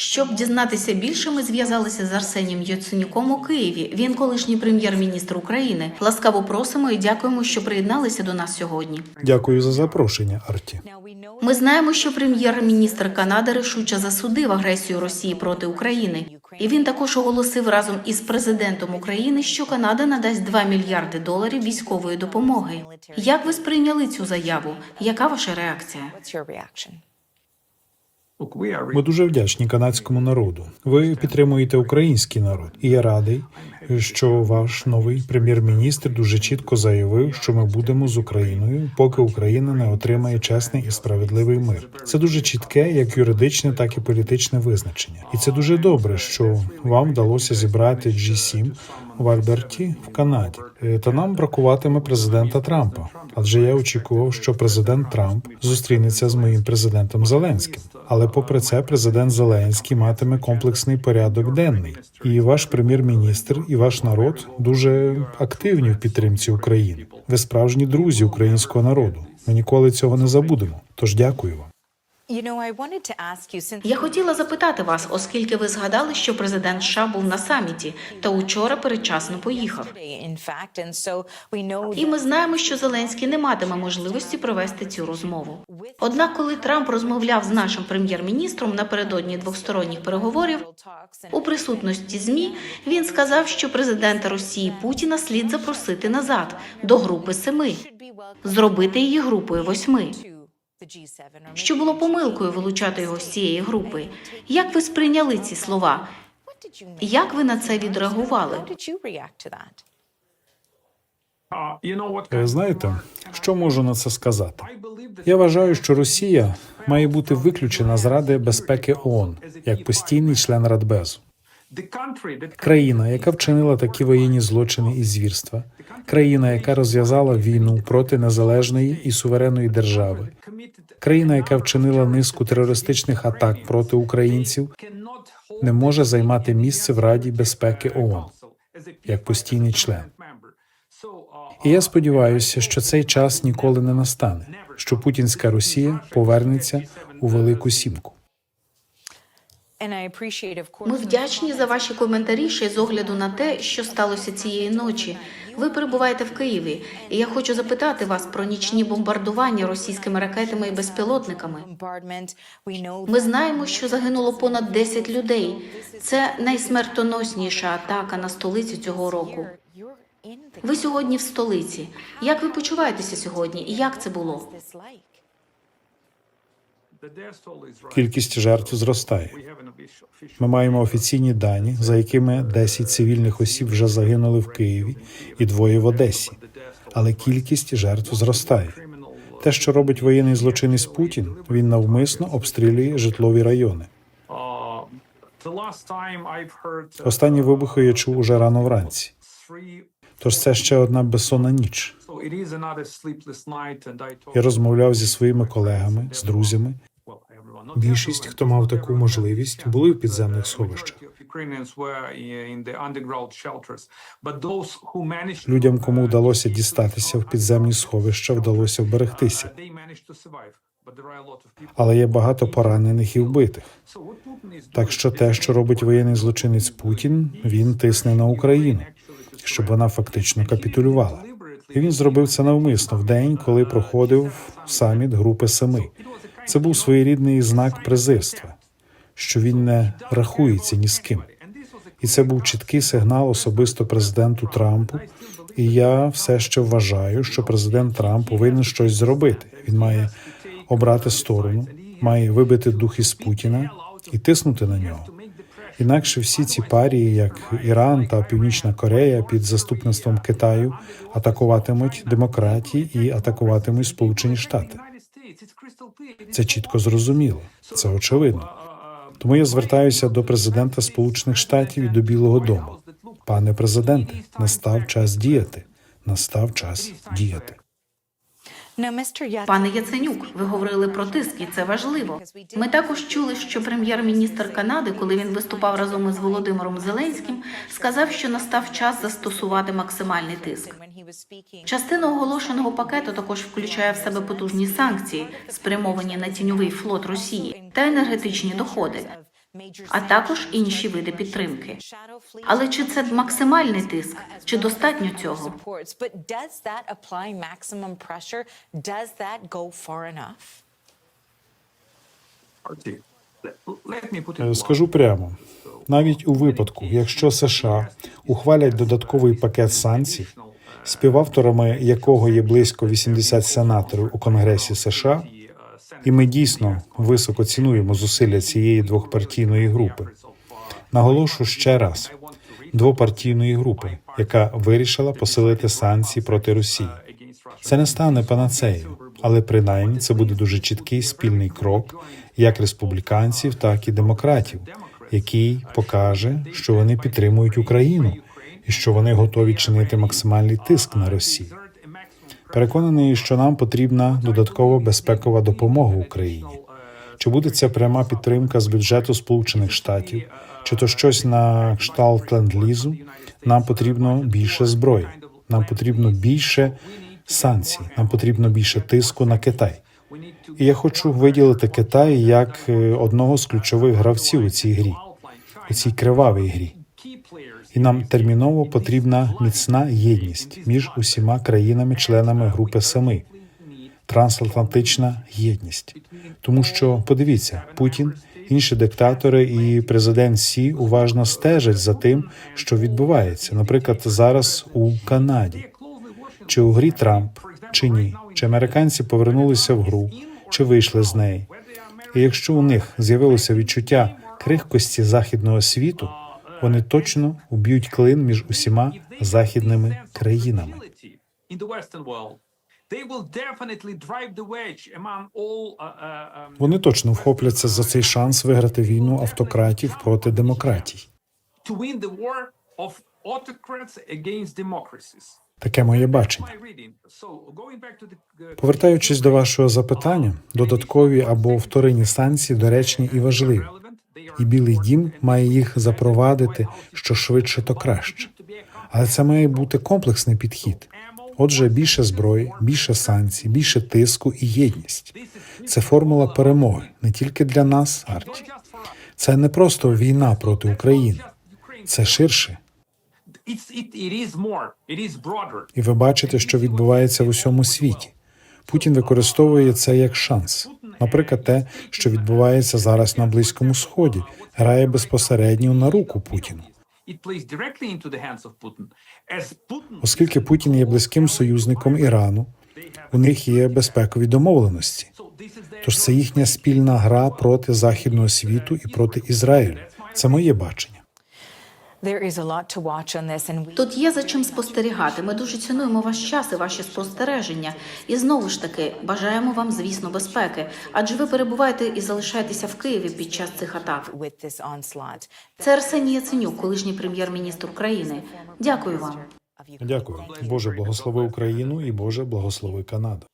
Щоб дізнатися більше, ми зв'язалися з Арсенієм Яценюком у Києві. Він колишній прем'єр-міністр України. Ласкаво просимо і дякуємо, що приєдналися до нас сьогодні. Дякую за запрошення, Арті. Ми знаємо, що прем'єр-міністр Канади рішуче засудив агресію Росії проти України. І він також оголосив разом із президентом України, що Канада надасть 2 мільярди доларів військової допомоги. Як ви сприйняли цю заяву? Яка ваша реакція? Ми дуже вдячні канадському народу. Ви підтримуєте український народ, і я радий, що ваш новий прем'єр-міністр дуже чітко заявив, що ми будемо з Україною, поки Україна не отримає чесний і справедливий мир. Це дуже чітке, як юридичне, так і політичне визначення. І це дуже добре, що вам вдалося зібрати G7 в Альберті в Канаді. Е, Та нам бракуватиме президента Трампа. Адже я очікував, що президент Трамп зустрінеться з моїм президентом Зеленським. Але попри це, президент Зеленський матиме комплексний порядок денний. І ваш прем'єр-міністр і ваш народ дуже активні в підтримці України. Ви справжні друзі українського народу. Ми ніколи цього не забудемо. Тож дякую вам. Я хотіла запитати вас, оскільки ви згадали, що президент США був на саміті та учора передчасно поїхав. І ми знаємо, що Зеленський не матиме можливості провести цю розмову. Однак, коли Трамп розмовляв з нашим прем'єр-міністром напередодні двосторонніх переговорів у присутності змі, він сказав, що президента Росії Путіна слід запросити назад до групи семи, зробити її групою восьми. Що було помилкою вилучати його з цієї групи? Як ви сприйняли ці слова? Як ви на це відреагували? Е, Знаєте, що можу на це сказати? Я вважаю, що Росія має бути виключена з Ради безпеки ООН як постійний член Радбезу. Країна, яка вчинила такі воєнні злочини і звірства, країна, яка розв'язала війну проти незалежної і суверенної держави, країна, яка вчинила низку терористичних атак проти українців, не може займати місце в Раді безпеки ООН як постійний член. І я сподіваюся, що цей час ніколи не настане, що путінська Росія повернеться у велику сімку. Ми вдячні за ваші коментарі ще з огляду на те, що сталося цієї ночі. Ви перебуваєте в Києві, і я хочу запитати вас про нічні бомбардування російськими ракетами і безпілотниками. Ми знаємо, що загинуло понад 10 людей. Це найсмертоносніша атака на столицю цього року. Ви сьогодні в столиці. Як ви почуваєтеся сьогодні? І як це було? Кількість жертв зростає. Ми маємо офіційні дані, за якими 10 цивільних осіб вже загинули в Києві і двоє в Одесі. Але кількість жертв зростає. Те, що робить воєнний злочинець Путін, він навмисно обстрілює житлові райони. Останні вибухи я чув уже рано вранці. Тож це ще одна безсонна ніч. Я розмовляв зі своїми колегами, з друзями. Більшість, хто мав таку можливість, були в підземних сховищах. Людям, кому вдалося дістатися в підземні сховища, вдалося вберегтися. Але є багато поранених і вбитих. Так що те, що робить воєнний злочинець Путін, він тисне на Україну, щоб вона фактично капітулювала. І він зробив це навмисно в день, коли проходив саміт Групи Семи. Це був своєрідний знак презирства, що він не рахується ні з ким. І це був чіткий сигнал особисто президенту Трампу. І я все ще вважаю, що президент Трамп повинен щось зробити. Він має обрати сторону, має вибити дух із Путіна і тиснути на нього. Інакше всі ці парії, як Іран та Північна Корея, під заступництвом Китаю, атакуватимуть демократії і атакуватимуть Сполучені Штати. Це чітко зрозуміло, це очевидно. Тому я звертаюся до президента Сполучених Штатів і до Білого Дому. Пане президенте, настав час діяти. Настав час діяти. Пане Яценюк, ви говорили про тиск, і це важливо. Ми також чули, що прем'єр-міністр Канади, коли він виступав разом із Володимиром Зеленським, сказав, що настав час застосувати максимальний тиск. Частина оголошеного пакету також включає в себе потужні санкції, спрямовані на тіньовий флот Росії та енергетичні доходи. А також інші види підтримки. Але чи це максимальний тиск? Чи достатньо цього? Far enough? Е, Скажу прямо, навіть у випадку, якщо США ухвалять додатковий пакет санкцій, співавторами якого є близько 80 сенаторів у Конгресі США, і ми дійсно високо цінуємо зусилля цієї двохпартійної групи. Наголошу ще раз двопартійної групи, яка вирішила посилити санкції проти Росії. Це не стане панацеєю, але принаймні це буде дуже чіткий спільний крок як республіканців, так і демократів, який покаже, що вони підтримують Україну і що вони готові чинити максимальний тиск на Росію. Переконаний, що нам потрібна додаткова безпекова допомога Україні. Чи буде це пряма підтримка з бюджету Сполучених Штатів, чи то щось на кшталт ленд-лізу? Нам потрібно більше зброї, нам потрібно більше санкцій, нам потрібно більше тиску на Китай. І я хочу виділити Китай як е, одного з ключових гравців у цій грі, у цій кривавій грі. І нам терміново потрібна міцна єдність між усіма країнами-членами Групи Семи, трансатлантична єдність. Тому що подивіться, Путін, інші диктатори і президент Сі уважно стежать за тим, що відбувається, наприклад, зараз у Канаді. Чи у грі Трамп, чи ні, чи американці повернулися в гру, чи вийшли з неї. І якщо у них з'явилося відчуття крихкості західного світу, вони точно уб'ють клин між усіма західними країнами. Вони точно вхопляться за цей шанс виграти війну автократів проти демократій. Таке моє бачення. Повертаючись до вашого запитання, додаткові або вторинні санкції доречні і важливі. І Білий Дім має їх запровадити що швидше, то краще. Але це має бути комплексний підхід. Отже, більше зброї, більше санкцій, більше тиску і єдність. Це формула перемоги не тільки для нас, Арті. Це не просто війна проти України, це ширше. І ви бачите, що відбувається в усьому світі. Путін використовує це як шанс. Наприклад, те, що відбувається зараз на Близькому Сході, грає безпосередньо на руку Путіну. Оскільки Путін є близьким союзником Ірану, у них є безпекові домовленості. Тож це їхня спільна гра проти західного світу і проти Ізраїлю. Це моє бачення. Тут є за чим спостерігати. Ми дуже цінуємо ваш час і ваші спостереження. І знову ж таки бажаємо вам, звісно, безпеки, адже ви перебуваєте і залишаєтеся в Києві під час цих атак. Це Арсеній Яценюк, колишній прем'єр-міністр України. Дякую вам. Дякую. Боже, благослови Україну і Боже, благослови Канаду.